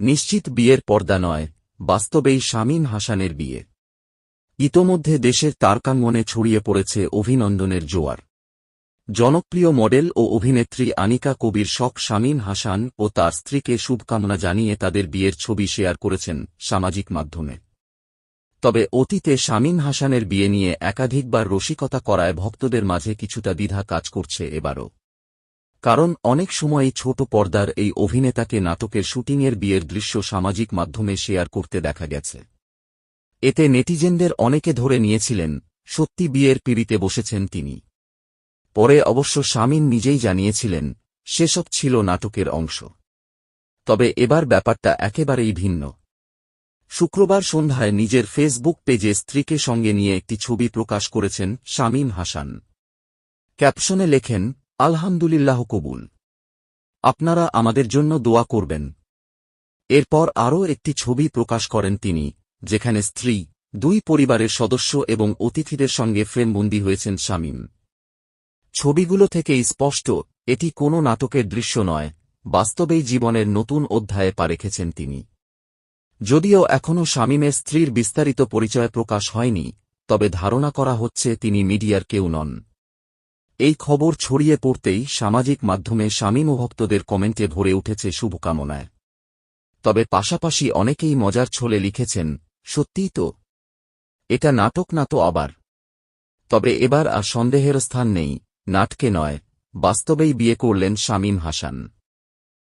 নিশ্চিত বিয়ের পর্দা নয়, বাস্তবেই শামীম হাসানের বিয়ে। ইতোমধ্যে দেশের তারকাঙ্গনে ছড়িয়ে পড়েছে অভিনন্দনের জোয়ার। জনপ্রিয় মডেল ও অভিনেত্রী আনিকা কবির শখ শামীম হাসান ও তার স্ত্রীকে শুভকামনা জানিয়ে তাদের বিয়ের ছবি শেয়ার করেছেন সামাজিক মাধ্যমে। তবে অতীতে শামীম হাসানের বিয়ে নিয়ে একাধিকবার রসিকতা করায় ভক্তদের মাঝে কিছুটা দ্বিধা কাজ করছে এবারও। কারণ অনেক সময়ই ছোট পর্দার এই অভিনেতাকে নাটকের শুটিংয়ের বিয়ের দৃশ্য সামাজিক মাধ্যমে শেয়ার করতে দেখা গেছে। এতে নেটিজেনদের অনেকে ধরে নিয়েছিলেন, সত্যি বিয়ের পিড়িতে বসেছেন তিনি। পরে অবশ্য শামীম নিজেই জানিয়েছিলেন, সেসব ছিল নাটকের অংশ। তবে এবার ব্যাপারটা একেবারেই ভিন্ন। শুক্রবার সন্ধ্যায় নিজের ফেসবুক পেজে স্ত্রীকে সঙ্গে নিয়ে একটি ছবি প্রকাশ করেছেন শামীম হাসান। ক্যাপশনে লেখেন আলহামদুলিল্লাহ কবুল। আপনারা আমাদের জন্য দোয়া করবেন। এরপর আরও একটি ছবি প্রকাশ করেন তিনি, যেখানে স্ত্রী, দুই পরিবারের সদস্য এবং অতিথিদের সঙ্গে ফ্রেমবন্দি হয়েছেন শামীম। ছবিগুলো থেকেই স্পষ্ট, এটি কোনো নাটকের দৃশ্য নয়, বাস্তবেই জীবনের নতুন অধ্যায়ে পা রেখেছেন তিনি। যদিও এখনও শামীমের স্ত্রীর বিস্তারিত পরিচয় প্রকাশ হয়নি, তবে ধারণা করা হচ্ছে তিনি মিডিয়ার কেউ নন। এই খবর ছড়িয়ে পড়তেই সামাজিক মাধ্যমে শামীম ভক্তদের কমেন্টে ভরে উঠেছে শুভকামনায়। তবে পাশাপাশি অনেকেই মজার ছলে লিখেছেন, সত্যিই তো। এটা নাটক না তো আবার। তবে এবার আর সন্দেহের স্থান নেই, নাটকে নয়, বাস্তবেই বিয়ে করলেন শামীম হাসান।